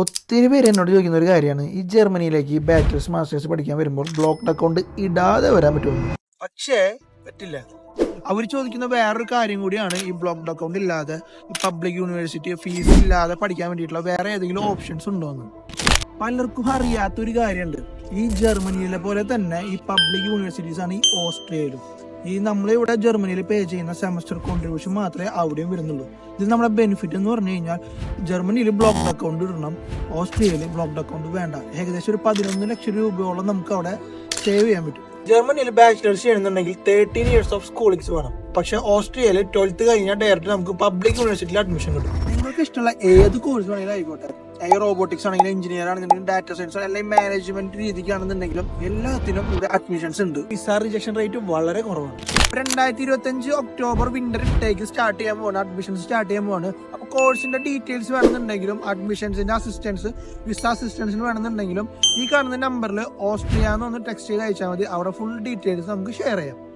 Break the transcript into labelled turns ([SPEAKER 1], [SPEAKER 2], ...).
[SPEAKER 1] ഒത്തിരി പേര് എന്നോട് ചോദിക്കുന്ന ഒരു കാര്യമാണ്. ഈ ജർമ്മനിയിലേക്ക് ബാച്ചിലേഴ്സ് മാസ്റ്റേഴ്സ് പഠിക്കാൻ വരുമ്പോൾ ബ്ലോക്ക്ഡ് അക്കൗണ്ട് ഇടാതെ വരാൻ പറ്റുമോ? പക്ഷേ പറ്റില്ല. അവർ ചോദിക്കുന്ന വേറൊരു കാര്യം കൂടിയാണ്. ഈ ബ്ലോക്ക്ഡ് അക്കൗണ്ട് ഇല്ലാതെ ഈ പബ്ലിക് യൂണിവേഴ്സിറ്റി ഫീസ് ഇല്ലാതെ പഠിക്കാൻ വേണ്ടിയിട്ടുള്ള വേറെ ഏതെങ്കിലും ഓപ്ഷൻസ് ഉണ്ടോ എന്ന് പലർക്കും അറിയാത്തൊരു കാര്യമുണ്ട്. ഈ ജർമ്മനിയിലെ പോലെ തന്നെ ഈ പബ്ലിക് യൂണിവേഴ്സിറ്റീസ് ആണ് ഈ ഓസ്ട്രേലിയയിലും ഈ നമ്മളിവിടെ ജർമ്മനിയിൽ പേ ചെയ്യുന്ന സെമസ്റ്റർ കോൺട്രിബ്യൂഷൻ മാത്രമേ അവിടെയും വരുന്നുള്ളൂ. ഇത് നമ്മുടെ ബെനിഫിറ്റ് എന്ന് പറഞ്ഞു കഴിഞ്ഞാൽ ജർമ്മനിയിൽ ബ്ലോക്ക്ഡ് അക്കൗണ്ട് ഇടണം ഓസ്ട്രേലിയയിൽ ബ്ലോക്ക്ഡ് അക്കൗണ്ട് വേണ്ട. ഏകദേശം ഒരു പതിനൊന്ന് ലക്ഷം രൂപയോളം നമുക്ക് അവിടെ സേവ് ചെയ്യാൻ പറ്റും. ജർമ്മനിയിൽ ബാച്ചിലേഴ്സ് ചെയ്യണമെന്നുണ്ടെങ്കിൽ തേർട്ടീൻ ഇയേഴ്സ് ഓഫ് സ്കൂളിങ്സ് വേണം. പക്ഷെ ഓസ്ട്രേലിയയിൽ ട്വൽത്ത് കഴിഞ്ഞാൽ ഡയറക്റ്റ് നമുക്ക് പബ്ലിക് യൂണിവേഴ്സിറ്റിയിൽ അഡ്മിഷൻ കിട്ടും. നിങ്ങൾക്ക് ഇഷ്ടമുള്ള ഏത് കോഴ്സ് വേണമെങ്കിലും ആയിക്കോട്ടെ. ഈ റോബോട്ടിക്സ് ആണെങ്കിലും എഞ്ചിനീയർ ആണെങ്കിലും ഡാറ്റ സയൻസ് അല്ലെങ്കിൽ മാനേജ്മെന്റ് രീതിക്കാണെന്നുണ്ടെങ്കിലും എല്ലാത്തിനും ഇവിടെ അഡ്മിഷൻസ് ഉണ്ട്. വിസ റിജക്ഷൻ റേറ്റ് വളരെ കുറവാണ്. രണ്ടായിരത്തി ഇരുപത്തി അഞ്ച് ഒക്ടോബർ വിന്റർ ഇട്ടേക്ക് സ്റ്റാർട്ട് ചെയ്യാൻ പോവാണ് അഡ്മിഷൻസ് സ്റ്റാർട്ട് ചെയ്യാൻ പോവാണ്. അപ്പൊ കോഴ്സിന്റെ ഡീറ്റെയിൽസ് വേണമെന്നുണ്ടെങ്കിലും അഡ്മിഷൻസിന്റെ അസിസ്റ്റൻസ് വിസ അസിസ്റ്റൻസിന് വേണമെന്നുണ്ടെങ്കിലും ഈ കാണുന്ന നമ്പറിൽ ഓസ്ട്രിയ എന്ന് ഒന്ന് ടെക്സ്റ്റ് ചെയ്ത് അയച്ചാൽ മതി. അവിടെ ഫുൾ ഡീറ്റെയിൽസ് നമുക്ക് ഷെയർ ചെയ്യാം.